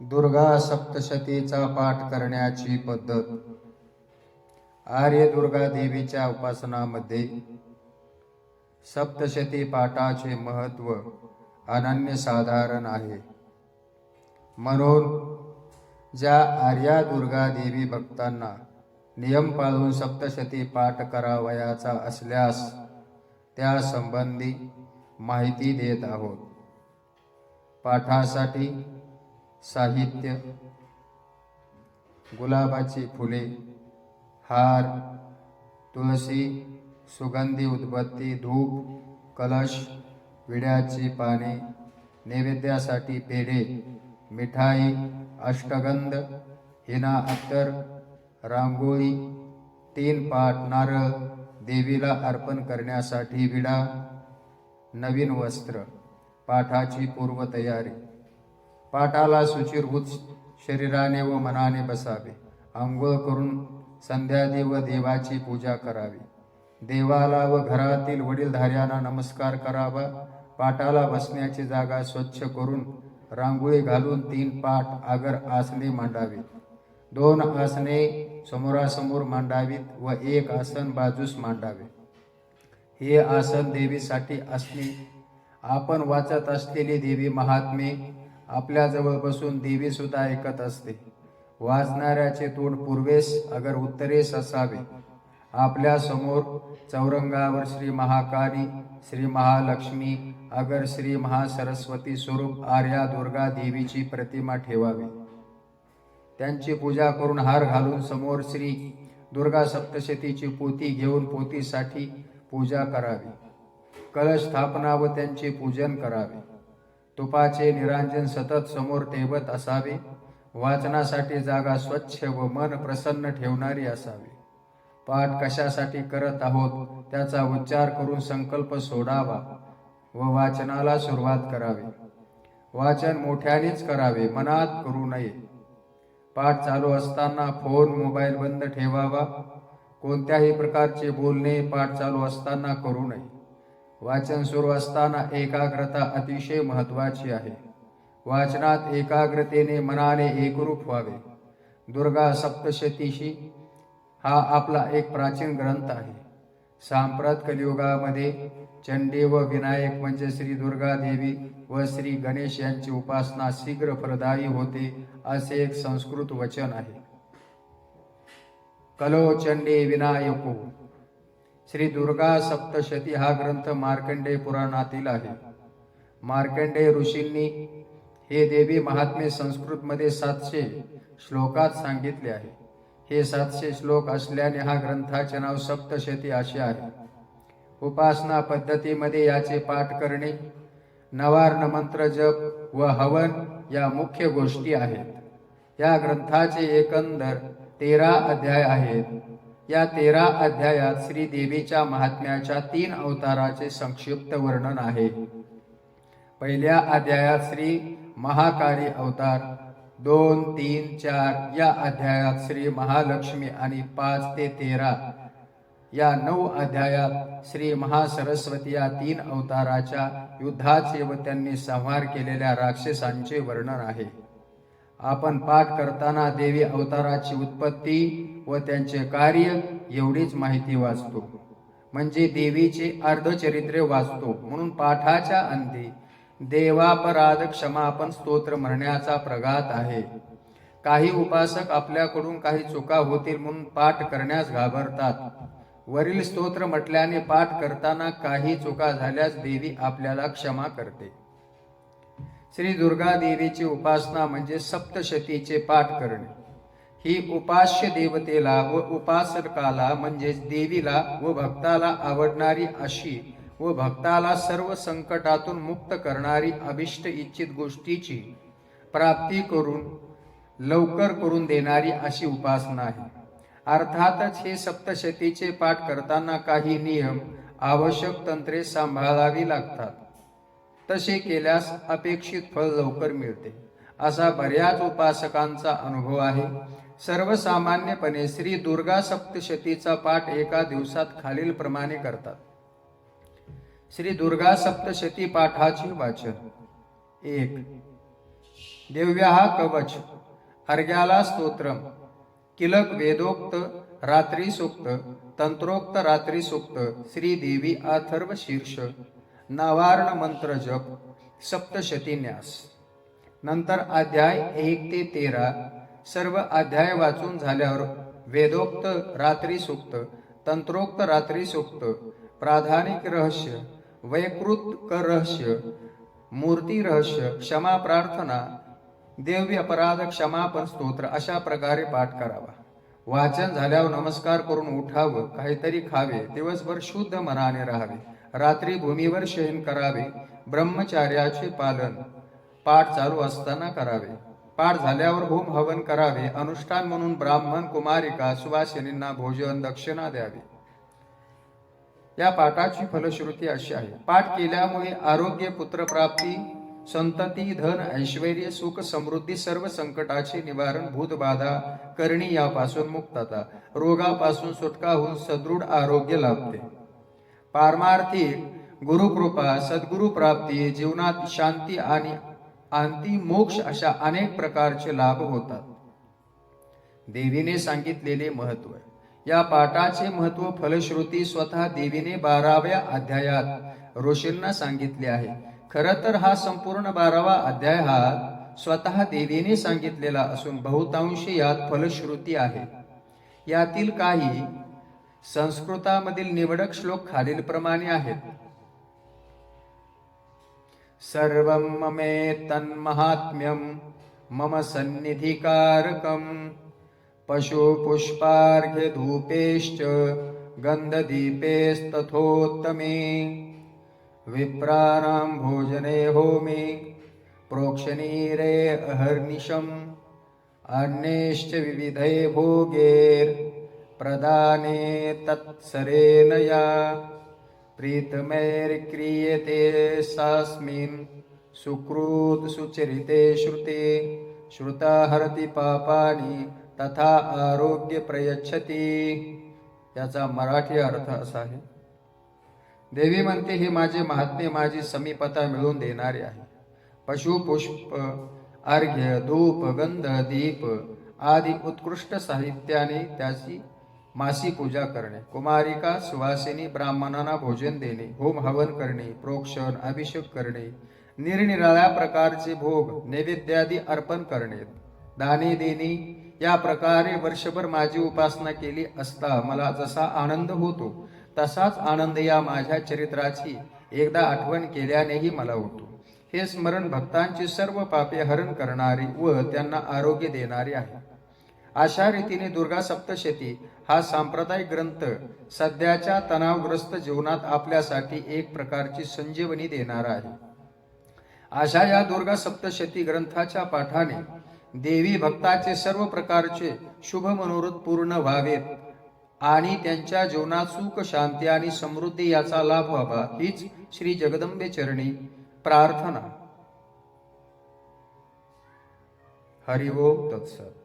दुर्गा सप्तशतीचा पाठ करण्याची पद्धत. आर्य दुर्गा देवीच्या उपासनामध्ये सप्तशती पाठाचे महत्त्व अनन्यसाधारण आहे. म्हणून ज्या आर्या दुर्गा देवी भक्तांना नियम पाळून सप्तशती पाठ करावयाचा असल्यास त्या संबंधी माहिती देत आहोत. पाठासाठी साहित्य गुलाबाची फुले हार तुळशी सुगंधी उदबत्ती धूप कलश विड्याची पाने नैवेद्यासाठी पेढे मिठाई अष्टगंध हिना अत्तर रांगोळी तीन पाट नारळ देवीला अर्पण करण्यासाठी विडा नवीन वस्त्र पाठाची पूर्वतयारी. पाठाला शुचिरभूत शरीराने व मनाने बसावे. आंघोळ करून संध्यादी व देवाची पूजा करावी. देवाला व घरातील वडीलधाऱ्यांना नमस्कार करावा. पाटाला बसण्याची जागा स्वच्छ करून रांगोळी घालून तीन पाठ आगर आसने मांडावी दोन आसने समोरासमोर मांडावीत व एक आसन बाजूस मांडावे. हे आसन देवीसाठी असणे. आपण वाचत असलेली देवी महात्मे आपल्याजवळ बसून देवी सुद्धा ऐकत असते. वाचणाऱ्याचे तोंड पूर्वेस अगर उत्तरेस असावे. आपल्यासमोर चौरंगावर श्री महाकाली श्री महालक्ष्मी अगर श्री महासरस्वती स्वरूप आर्या दुर्गा देवीची प्रतिमा ठेवावी. त्यांची पूजा करून हार घालून समोर श्री दुर्गा सप्तशतीची पोती घेऊन पोतीसाठी पूजा करावी. कलश स्थापना व त्यांचे पूजन करावे. तुपाचे निरांजन सतत समोर ठेवत असावे. वाचनासाठी जागा स्वच्छ व मन प्रसन्न ठेवणारी असावी. पाठ कशासाठी करत आहोत त्याचा उच्चार करून संकल्प सोडावा व वाचनाला सुरुवात करावी. वाचन मोठ्यानेच करावे मनात करू नये. पाठ चालू असताना फोन मोबाईल बंद ठेवावा. कोणत्याही प्रकारचे बोलणे पाठ चालू असताना करू नये. वाचन सुरू असताना एकाग्रता अतिशय महत्वाची आहे. वाचनात एकाग्रतेने मनाने एकरूप व्हावे. दुर्गा सप्तशतीशी हा आपला एक प्राचीन ग्रंथ आहे. सांप्रत कलियुगामध्ये चंडी व विनायक म्हणजे श्री दुर्गा देवी व श्री गणेश यांची उपासना शीघ्र फलदायी होते असे एक संस्कृत वचन आहे. कलो चंडी विनायको. श्री दुर्गा सप्तशती हा ग्रंथ मार्कंडेय पुराणातील आहे. मार्कंडेय ऋषींनी हे देवी महात्मे संस्कृतमध्ये सातशे श्लोकात सांगितले आहे. हे सातशे श्लोक असल्याने हा ग्रंथाचे नाव सप्तशती असे आहे. उपासना पद्धतीमध्ये याचे पाठ करणे नवार्ण मंत्र जप व हवन या मुख्य गोष्टी आहेत. या ग्रंथाचे एकंदर तेरा अध्याय आहेत. या तेरा अध्यायात श्री देवीच्या महात्म्याच्या तीन अवताराचे संक्षिप्त वर्णन आहे. पहिल्या अध्यायात श्री महाकाली अवतार दोन तीन चार या अध्यायात श्री महालक्ष्मी आणि पाच ते तेरा. या नऊ अध्यायात श्री महासरस्वती या तीन अवताराच्या युद्धाचे व त्यांनी संहार केलेल्या राक्षसांचे वर्णन आहे. आपण पाठ करताना देवी अवताराची उत्पत्ती व त्यांचे कार्य एवढीच माहिती वाचतो. म्हणजे देवीचे अर्धचरित्रे वाचतो. म्हणून पाठाच्या अंती देवापराध क्षमापण स्तोत्र म्हणण्याचा प्रघात आहे. काही उपासक आपल्याकडून काही चुका होतील म्हणून पाठ करण्यास घाबरतात. वरील स्तोत्र म्हटल्याने पाठ करताना काही चुका झाल्यास देवी आपल्याला क्षमा करते. श्री दुर्गा देवीची उपासना म्हणजे सप्तशतीचे पाठ करणे. ही उपास्य देवतेला व उपासकाला म्हणजेच देवीला व भक्ताला आवडणारी अशी व भक्ताला सर्व संकटातून मुक्त करणारी अभिष्ट इच्छित गोष्टीची प्राप्ती करून लवकर करून देणारी अशी उपासना आहे. अर्थातच हे सप्तशतीचे पाठ करताना काही नियम आवश्यक तंत्रे सांभाळावी लागतात. तसे केल्यास अपेक्षित फळ लवकर मिळते. असा बऱ्याच उपासकांचा अनुभव आहे. सर्वसामान्यपणे श्री दुर्गा सप्तशतीचा पाठ एका दिवसात खालील प्रमाणे करतात. श्री दुर्गा सप्तशती पाठाचे वाचन. एक. दिव्या कवच. अर्घ्याला स्तोत्रम. किलक वेदोक्त रात्री सूक्त तंत्रोक्त रात्री सूक्त श्री देवी अथर्व शीर्ष. नवार्ण मंत्र जप सप्तशती न्यास. नंतर अध्याय एक ते तेरा सर्व अध्याय वाचून झाल्यावर वेदोक्त रात्री सुक्त तंत्रोक्त रात्री सुक्त प्राधानिक रहस्य वैकृत रहस्य मूर्ती रहस्य क्षमा प्रार्थना देवी अपराध क्षमापण स्तोत्र अशा प्रकारे पाठ करावा. वाचन झाल्यावर नमस्कार करून उठावं काहीतरी खावे दिवसभर शुद्ध मनाने राहावे. रात्री भूमीवर शयन करावे ब्रह्मचार्याचे पालन. पाठ चालू असताना करावे. पाठ झाल्यावर होम हवन करावे. अनुष्ठान म्हणून ब्राह्मण कुमारिका सुवासिनींना भोजन दक्षिणा द्यावी. या पाठाची फलश्रुती अशी आहे. पाठ केल्यामुळे आरोग्य पुत्रप्राप्ती संतती धन ऐश्वर सुख समृद्धी सर्व संकटाचे निवारण भूतबाधा करणी यापासून मुक्तता. रोगापासून सुटका होऊन सदृढ आरोग्य लाभते. पारमार्थिक गुरुकृपा सद्गुरु प्राप्ती जीवनात शांती आणि अंती मोक्ष अशा अनेक प्रकारचे लाभ होतात. देवीने सांगितलेले महत्त्व या पाठाचे महत्त्व फलश्रुती स्वतः देवीने बाराव्या अध्यायात ऋषींना सांगितले आहे. खर तर हा संपूर्ण बारावा अध्याय हा स्वतः देवीने सांगितलेला असून बहुतांशी यात फलश्रुती आहे. यातील काही संस्कृतामधील निवडक श्लोक खालीलप्रमाणे आहेत. सर्वं ममेतन्महात्म्यं मम सन्निधिकारकं पशुपुष्पार्घ्यधूपेश्च गन्धदीपेस्तथोत्तमे विप्राणां भोजने होमे प्रोक्षणीरे अहर्निशम् अन्येश्च विविधे भोगेर प्रदाने तत्सरेणया प्रीतमैर्क्रियते सास्मिन् सुकृत सुचरिते श्रुते श्रुता हरति पापानि तथा आरोग्य प्रयच्छती। याचा मराठी अर्थ असा आहे देवी म्हणते ही माझे महात्मे माझी समीपता मिळवून देणारे आहे. पशु पुष्प अर्घ्य धूप गंध दीप आदी उत्कृष्ट साहित्याने त्याची मासी पूजा करणे. कुमारिका सुवासिनी ब्राह्मणांना भोजन देणे. होम हवन करणे. प्रोक्षण अभिषेक करणे. निरनिराळ्या प्रकारचे भोग नैवेद्यादी अर्पण करणे. दाने देणे. या प्रकारे वर्षभर माझी उपासना केली असता मला जसा आनंद होतो तसाच आनंद या माझ्या चरित्राची एकदा आठवण केल्यानेही मला होतो. हे स्मरण भक्तांची सर्व पापे हरण करणारी व त्यांना आरोग्य देणारी आहे. अशा रीतीने दुर्गा सप्तशती हा सांप्रदायिक ग्रंथ सध्याच्या तणावग्रस्त जीवनात आपल्यासाठी एक प्रकारची संजीवनी देणारा आहे. अशा या दुर्गा सप्तशती ग्रंथाच्या पाठाने देवी भक्ताचे सर्व प्रकारचे शुभ मनोरथ पूर्ण व्हावेत आणि त्यांच्या जीवनात सुख शांती आणि समृद्धी याचा लाभ व्हावा हीच श्री जगदंबे चरणी प्रार्थना. हरिओम तत्सत.